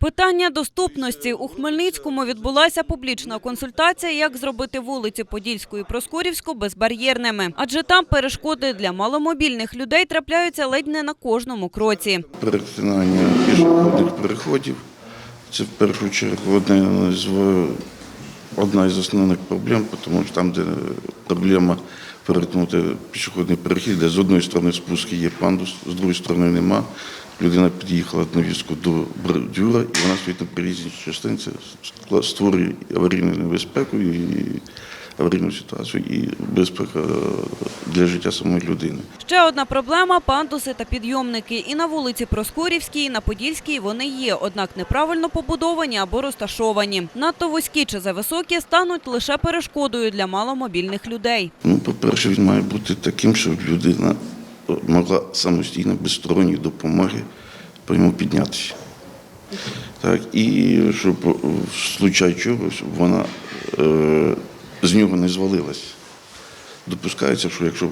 Питання доступності у Хмельницькому відбулася публічна консультація, як зробити вулиці Подільську і Проскурівську безбар'єрними, адже там перешкоди для маломобільних людей трапляються ледь не на кожному кроці. перетинання пішохідних переходів. Це в першу чергу одна з, основних проблем, тому що там, де проблема перетнути пішохідний перехід, де з одної сторони спуски є пандус, з другої сторони нема. Людина під'їхала на візку до бордюра, і вона стоїть на. Це скла- створює аварійну небезпеку і аварійну ситуацію і безпеку для життя самої людини. Ще одна проблема пандуси та підйомники. І на вулиці Проскурівській, і на Подільській вони є, однак неправильно побудовані або розташовані. Надто вузькі чи зависокі стануть лише перешкодою для маломобільних людей. Ну, по-перше, він має бути таким, щоб людина могла самостійно, без сторонньої допомоги по ньому піднятися. Так, і щоб в случай чогось щоб вона е, з нього не звалилась. Допускається, що якщо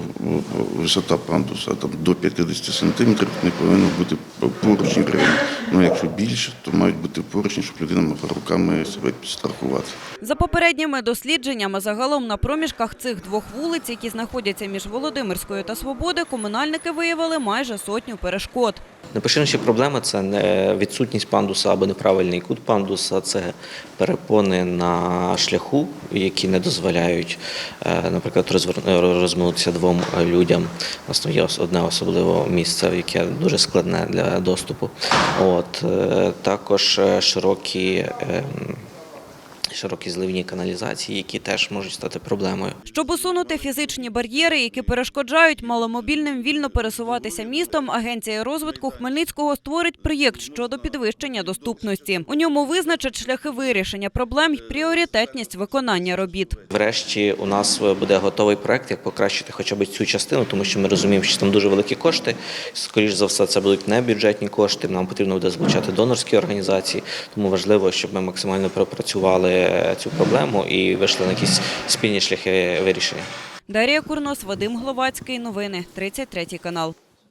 висота пандуса там, до 50 сантиметрів, не повинно бути поручні рівні. Ну, якщо більше, то мають бути поручні, щоб людина могла руками себе підстрахувати. За попередніми дослідженнями, загалом на проміжках цих двох вулиць, які знаходяться між Володимирською та Свободи, комунальники виявили майже сотню перешкод. Найпоширеніші проблеми це не відсутність пандуса або неправильний кут пандуса, це перепони на шляху, які не дозволяють, е, наприклад, розминутися двом людям. У нас є одне особливе місце, яке дуже складне для доступу. От е, також е, широкі. Широкі зливні каналізації, які теж можуть стати проблемою. Щоб усунути фізичні бар'єри, які перешкоджають маломобільним вільно пересуватися містом, агенція розвитку Хмельницького створить проєкт щодо підвищення доступності. У ньому визначать шляхи вирішення проблем і пріоритетність виконання робіт. Врешті у нас буде готовий проект, як покращити хоча б цю частину, тому що ми розуміємо, що там дуже великі кошти. Скоріш за все, це будуть не бюджетні кошти. Нам потрібно буде залучати донорські організації. Тому важливо, щоб ми максимально пропрацювали цю проблему і вийшли на якісь спільні шляхи вирішення. Дарія Курнос, Вадим Гловацький. Новини 33 канал.